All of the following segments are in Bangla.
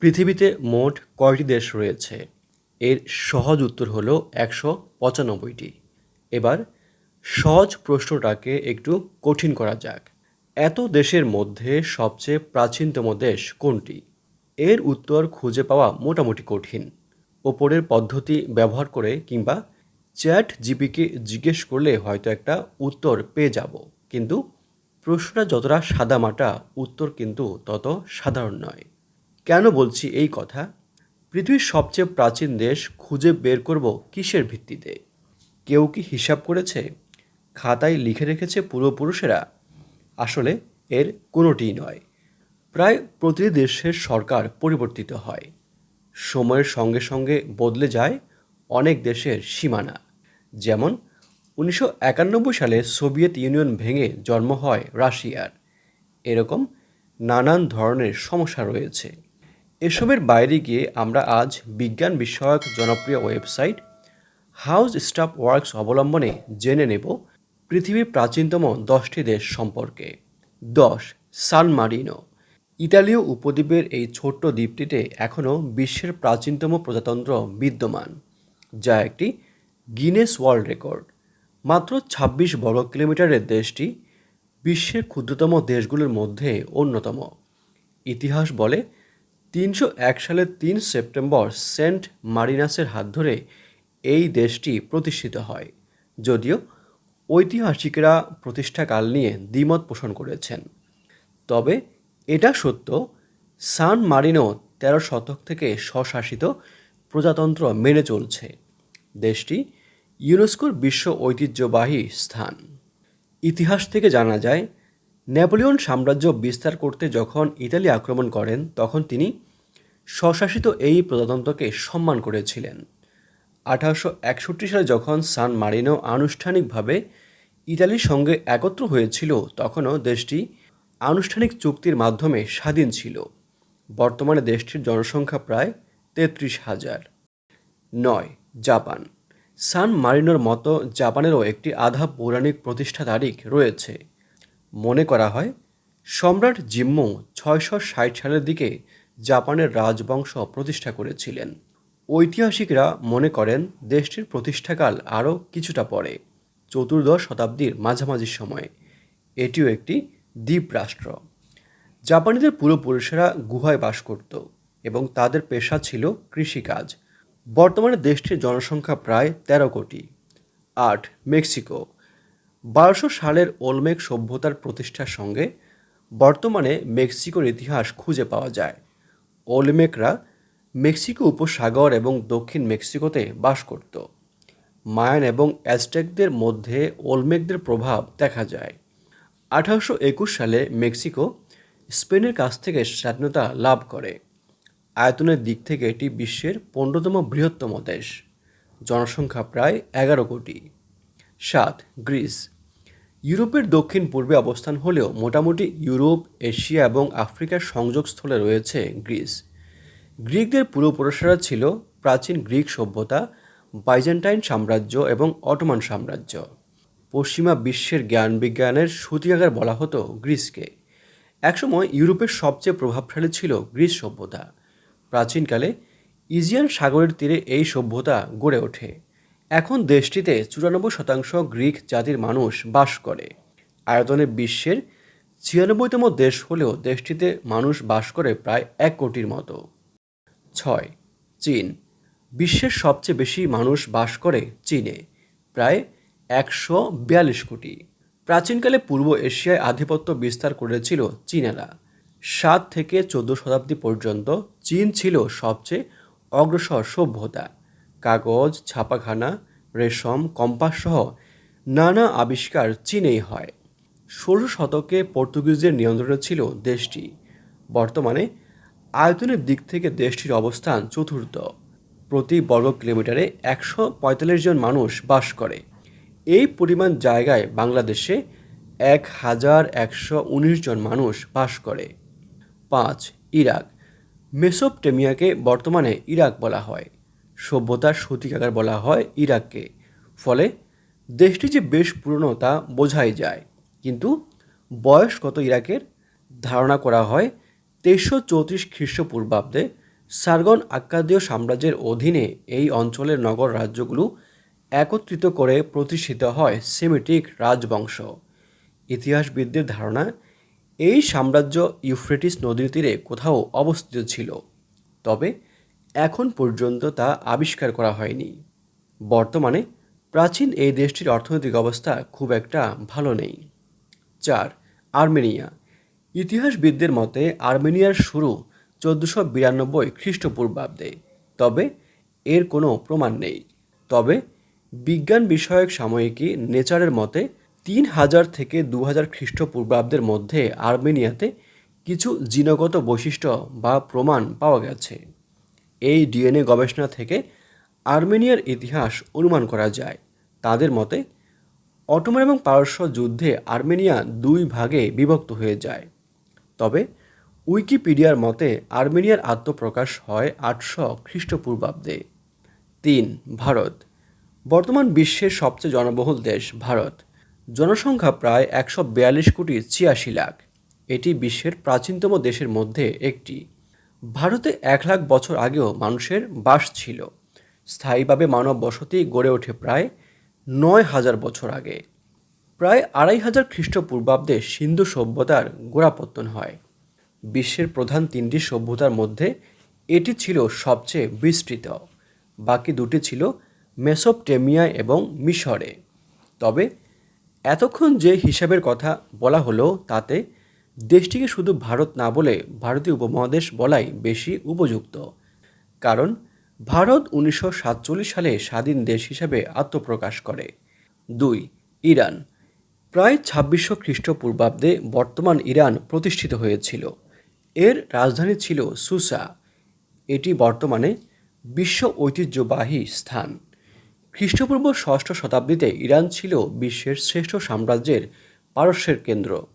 পৃথিবীতে মোট কয়টি দেশ রয়েছে? এর সহজ উত্তর হলো একশো পঁচানব্বইটি। এবার সহজ প্রশ্নটাকে একটু কঠিন করা যাক। এত দেশের মধ্যে সবচেয়ে প্রাচীনতম দেশ কোনটি? এর উত্তর খুঁজে পাওয়া মোটামুটি কঠিন। ওপরের পদ্ধতি ব্যবহার করে কিংবা চ্যাট জিপিকে জিজ্ঞেস করলে হয়তো একটা উত্তর পেয়ে যাব। কিন্তু প্রশ্নটা যতটা সাদামাটা, উত্তর কিন্তু তত সাধারণ নয়। কেন বলছি এই কথা? পৃথিবীর সবচেয়ে প্রাচীন দেশ খুঁজে বের করব কিসের ভিত্তিতে? কেউ কি হিসাব করেছে? খাতায় লিখে রেখেছে পূর্বপুরুষেরা? আসলে এর কোনোটিই নয়। প্রায় প্রতিটি দেশের সরকার পরিবর্তিত হয়। সময়ের সঙ্গে সঙ্গে বদলে যায় অনেক দেশের সীমানা। যেমন, উনিশশো একানব্বই সালে সোভিয়েত ইউনিয়ন ভেঙে জন্ম হয় রাশিয়ার। এরকম নানান ধরনের সমস্যা রয়েছে। এসবের বাইরে গিয়ে আমরা আজ বিজ্ঞান বিষয়ক জনপ্রিয় ওয়েবসাইট হাউস স্টাফ ওয়ার্কস অবলম্বনে জেনে নেব পৃথিবীর প্রাচীনতম দশটি দেশ সম্পর্কে। দশ, সান মারিনো। ইতালীয় উপদ্বীপের এই ছোট্ট দ্বীপটিতে এখনও বিশ্বের প্রাচীনতম প্রজাতন্ত্র বিদ্যমান, যা একটি গিনেস ওয়ার্ল্ড রেকর্ড। মাত্র ছাব্বিশ বর্গ কিলোমিটারের দেশটি বিশ্বের ক্ষুদ্রতম দেশগুলোর মধ্যে অন্যতম। ইতিহাস বলে তিনশো এক সালের তিন সেপ্টেম্বর সেন্ট মারিনাসের হাত ধরে এই দেশটি প্রতিষ্ঠিত হয়, যদিও ঐতিহাসিকরা প্রতিষ্ঠাকাল নিয়ে দ্বিমত পোষণ করেছেন। তবে এটা সত্য, সান মারিনো তেরো শতক থেকে স্বশাসিত প্রজাতন্ত্র মেনে চলছে। দেশটি ইউনেস্কোর বিশ্ব ঐতিহ্যবাহী স্থান। ইতিহাস থেকে জানা যায় নেপোলিয়ন সাম্রাজ্য বিস্তার করতে যখন ইতালি আক্রমণ করেন, তখন তিনি স্বশাসিত এই প্রজাতন্ত্রকে সম্মান করেছিলেন। আঠারোশো একষট্টি সালে যখন সান মারিনো আনুষ্ঠানিকভাবে ইতালির সঙ্গে একত্র হয়েছিল, তখনও দেশটি আনুষ্ঠানিক চুক্তির মাধ্যমে স্বাধীন ছিল। বর্তমানে দেশটির জনসংখ্যা প্রায় তেত্রিশ হাজার। নয়, জাপান। সান মারিনোর মতো জাপানেরও একটি আধা পৌরাণিক প্রতিষ্ঠা তারিখ রয়েছে। মনে করা হয়, সম্রাট জিম্মু ছয়শো ষাট সালের দিকে জাপানের রাজবংশ প্রতিষ্ঠা করেছিলেন। ঐতিহাসিকরা মনে করেন দেশটির প্রতিষ্ঠাকাল আরও কিছুটা পরে, চতুর্দশ শতাব্দীর মাঝামাঝি সময়ে। এটিও একটি দ্বীপ রাষ্ট্র। জাপানিদের পূর্বপুরুষেরা গুহায় বাস করত এবং তাদের পেশা ছিল কৃষিকাজ। বর্তমানে দেশটির জনসংখ্যা প্রায় তেরো কোটি, আট মেক্সিকো। বারোশো সালের ওলমেক সভ্যতার প্রতিষ্ঠার সঙ্গে বর্তমানে মেক্সিকোর ইতিহাস খুঁজে পাওয়া যায়। ওলমেকরা মেক্সিকো উপসাগর এবং দক্ষিণ মেক্সিকোতে বাস করত। মায়ান এবং অ্যাজটেকদের মধ্যে ওলমেকদের প্রভাব দেখা যায়। আঠারোশো একুশ সালে মেক্সিকো স্পেনের কাছ থেকে স্বাধীনতা লাভ করে। আয়তনের দিক থেকে এটি বিশ্বের পনেরোতম বৃহত্তম দেশ। জনসংখ্যা প্রায় এগারো কোটি। সাত, গ্রিস। ইউরোপের দক্ষিণ পূর্বে অবস্থান হলেও মোটামুটি ইউরোপ, এশিয়া এবং আফ্রিকার সংযোগস্থলে রয়েছে গ্রিস। গ্রিকদের পূর্বপুরুষেরা ছিল প্রাচীন গ্রিক সভ্যতা, বাইজেন্টাইন সাম্রাজ্য এবং অটোমান সাম্রাজ্য। পশ্চিমা বিশ্বের জ্ঞান বিজ্ঞানের সূতিকাগার বলা হতো গ্রিসকে। একসময় ইউরোপের সবচেয়ে প্রভাবশালী ছিল গ্রিস সভ্যতা। প্রাচীনকালে ইজিয়ান সাগরের তীরে এই সভ্যতা গড়ে ওঠে। এখন দেশটিতে চুরানব্বই শতাংশ গ্রিক জাতির মানুষ বাস করে। আয়তনে বিশ্বের ছিয়ানব্বইতম দেশ হলেও দেশটিতে মানুষ বাস করে প্রায় এক কোটির মতো। ছয়, চীন। বিশ্বের সবচেয়ে বেশি মানুষ বাস করে চীনে, প্রায় একশো বিয়াল্লিশ কোটি। প্রাচীনকালে পূর্ব এশিয়ায় আধিপত্য বিস্তার করেছিল চীনেরা। সাত থেকে চোদ্দ শতাব্দী পর্যন্ত চীন ছিল সবচেয়ে অগ্রসর সভ্যতা। কাগজ, ছাপাখানা রেশম, কম্পাস সহ নানা আবিষ্কার চীনেই হয়। ষোলো শতকে পর্তুগিজদের নিয়ন্ত্রণে ছিল দেশটি। বর্তমানে আয়তনের দিক থেকে দেশটির অবস্থান চতুর্থ। প্রতি বর্গ কিলোমিটারে একশো পঁয়তাল্লিশ জন মানুষ বাস করে। এই পরিমাণ জায়গায় বাংলাদেশে এক হাজার একশো উনিশ জন মানুষ বাস করে। পাঁচ, ইরাক। মেসোপটেমিয়াকে বর্তমানে ইরাক বলা হয়। সভ্যতার সূতিকাগার বলা হয় ইরাককে। ফলে দেশটি যে বেশ পুরনো তা বোঝাই যায়। কিন্তু বয়স কত ইরাকের ধারণা করা হয় তেইশশো চৌত্রিশ খ্রিস্টপূর্বাব্দে সারগন আক্কাদীয় সাম্রাজ্যের অধীনে এই অঞ্চলের নগর রাজ্যগুলো একত্রিত করে প্রতিষ্ঠিত হয় সেমিটিক রাজবংশ। ইতিহাসবিদদের ধারণা, এই সাম্রাজ্য ইউফ্রেটিস নদীর তীরে কোথাও অবস্থিত ছিল। তবে এখন পর্যন্ত তা আবিষ্কার করা হয়নি। বর্তমানে প্রাচীন এই দেশটির অর্থনৈতিক অবস্থা খুব একটা ভালো নেই। চার, আর্মেনিয়া। ইতিহাসবিদদের মতে, আর্মেনিয়ার শুরু চোদ্দোশো বিরানব্বই খ্রিস্টপূর্বাব্দে। তবে এর কোনো প্রমাণ নেই। তবে বিজ্ঞান বিষয়ক সাময়িকী নেচারের মতে, তিন হাজার থেকে দু হাজার খ্রিস্টপূর্বাব্দের মধ্যে আর্মেনিয়াতে কিছু জিনগত বৈশিষ্ট্য বা প্রমাণ পাওয়া গেছে। এই ডিএনএ গবেষণা থেকে আর্মেনিয়ার ইতিহাস অনুমান করা যায়। তাদের মতে, অটোমান এবং পারস্য যুদ্ধে আর্মেনিয়া দুই ভাগে বিভক্ত হয়ে যায়। তবে, উইকিপিডিয়ার মতে, আর্মেনিয়ার আত্মপ্রকাশ হয় আটশো খ্রিস্টপূর্বাব্দে। তিন, ভারত। বর্তমান বিশ্বের সবচেয়ে জনবহুল দেশ, ভারত। জনসংখ্যা প্রায় একশো বিয়াল্লিশ কোটি ছিয়াশি লাখ। এটি বিশ্বের প্রাচীনতম দেশের মধ্যে একটি। ভারতে এক লাখ বছর আগেও মানুষের বাস ছিল। স্থায়ীভাবে মানব বসতি গড়ে ওঠে প্রায় নয় হাজার বছর আগে। প্রায় আড়াই হাজার খ্রিস্টপূর্বাব্দে সিন্ধু সভ্যতার গোড়াপত্তন হয়। বিশ্বের প্রধান তিনটি সভ্যতার মধ্যে এটি ছিল সবচেয়ে বিস্তৃত। বাকি দুটি ছিল মেসোপটেমিয়া এবং মিশরে। তবে এতক্ষণ যে হিসাবের কথা বলা হলো তাতে দেশটিকে শুধু ভারত না বলে ভারতীয় উপমহাদেশ বলাই বেশি উপযুক্ত। কারণ, ভারত উনিশশো সাতচল্লিশ সালে স্বাধীন দেশ হিসাবে আত্মপ্রকাশ করে। দুই, ইরান। প্রায় ছাব্বিশশো খ্রিস্টপূর্বাব্দে বর্তমান ইরান প্রতিষ্ঠিত হয়েছিল। এর রাজধানী ছিল সুসা। এটি বর্তমানে বিশ্ব ঐতিহ্যবাহী স্থান। খ্রিস্টপূর্ব ষষ্ঠ শতাব্দীতে ইরান ছিল বিশ্বের শ্রেষ্ঠ সাম্রাজ্যের পারস্যের কেন্দ্র।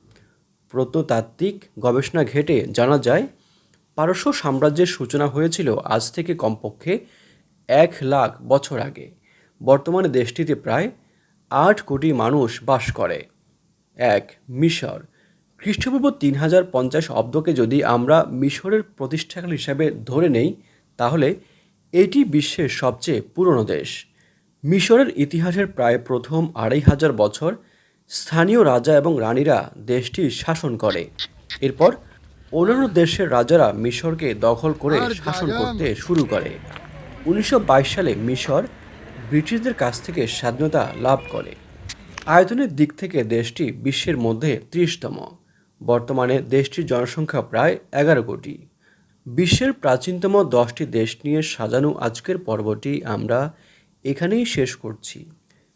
প্রত্নতাত্ত্বিক গবেষণা ঘেটে জানা যায়, পারস্য সাম্রাজ্যের সূচনা হয়েছিল আজ থেকে কমপক্ষে এক লাখ বছর আগে। বর্তমানে দেশটিতে প্রায় আট কোটি মানুষ বাস করে। এক, মিশর। খ্রিস্টপূর্ব তিন হাজার পঞ্চাশ অব্দকে যদি আমরা মিশরের প্রতিষ্ঠাকাল হিসাবে ধরে নেই, তাহলে এটি বিশ্বের সবচেয়ে পুরনো দেশ। মিশরের ইতিহাসের প্রায় প্রথম আড়াই হাজার বছর স্থানীয় রাজা এবং রানীরা দেশটি শাসন করে। এরপর অন্যান্য দেশের রাজারা মিশরকে দখল করে শাসন করতে শুরু করে। উনিশশো বাইশ সালে মিশর ব্রিটিশদের কাছ থেকে স্বাধীনতা লাভ করে। আয়তনের দিক থেকে দেশটি বিশ্বের মধ্যে ত্রিশতম। বর্তমানে দেশটির জনসংখ্যা প্রায় এগারো কোটি। বিশ্বের প্রাচীনতম দশটি দেশ নিয়ে সাজানো আজকের পর্বটি আমরা এখানেই শেষ করছি।